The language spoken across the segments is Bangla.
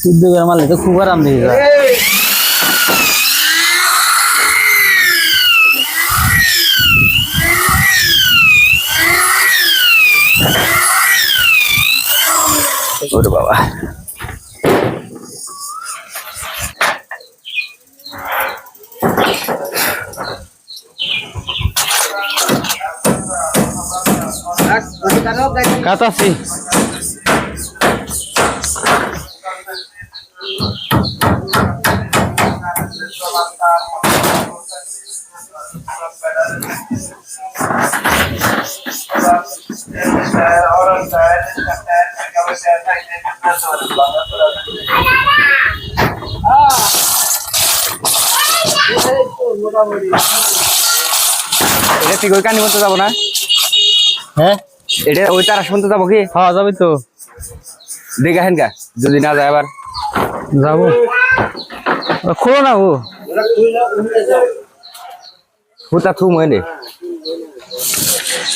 সিদ্ধ করে মারলে তো খুব আরাম দিয়ে যায়। ওরে এটা কানি যাব না? হ্যাঁ? এটা ওই তার শুনতে যাব কি? হ্যাঁ যাবি তো। দেখে হেন গা যদি না যায় আবার। যাব। খোলো না ও। হুতা থুম হয়নি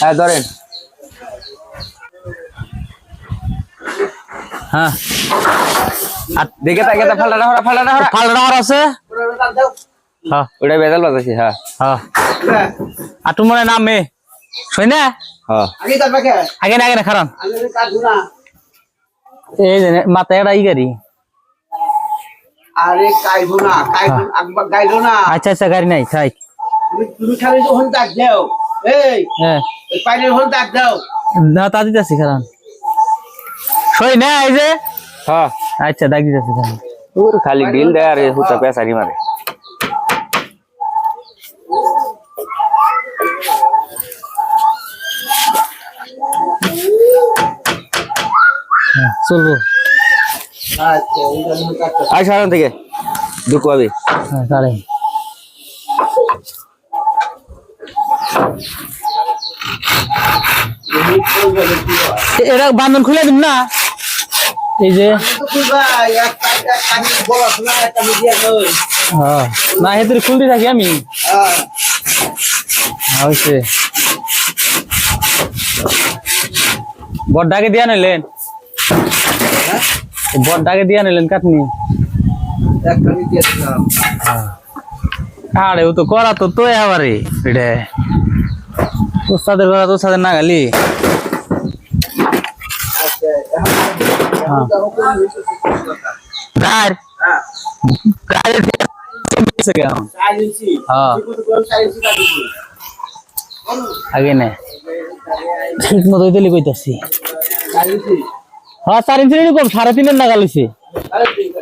হ্যাঁ ধরেন। হ্যাঁ। আর দেখে তাকে তা ফালটা হরা ফালটা হরা। ফাল রাওয়ার আছে? হ্যাঁ ওটা বেজাল বাজাছি হ্যাঁ। হ্যাঁ। আর তুমি নামে শুই না হ্যাঁ। আগে না আগে না খারাপ এই যে মাথায় একটা ই গাড়ি। আরে কাইবো না কাইবো না আচ্ছা আচ্ছা গাড়ি নাই খাই তুমি তুমি খালি যখন ডাক দাও এই হ্যাঁ। দাও। না তা দিতেছি খারাপ শুই না এই যে। হ্যাঁ। আচ্ছা ডাক দিতেছি খারাপ ওর খালি বিল দেয় আর হুতা পেশারি মারে। হ্যাঁ, চলবো। আচ্ছা সারান থেকে। দুঃখ পাবি হ্যাঁ তাহলে এই চলবে না, কি? এ- এটা বান্ধন খুলে দিন না। এই যে। না। হ্যাঁ। না হেতুর খুলতে থাকি আমি। হ্যাঁ, হয়েছে। বড়টাকে দিয়া নিলেন। বড়টাকে দিয়া নিলেন কাটনি। আরে ও তো করা তো তো এবারে এটা না গালি আচ্ছা, তো সত্যি কথা। হ্যাঁ। হ্যাঁ। বল। আগে নে ঠিক মতো দিলি কইতাছি সাইলেন্সি। হ্যাঁ চার ইঞ্চি কম সাড়ে তিনের নাগাল ঠিক আছে।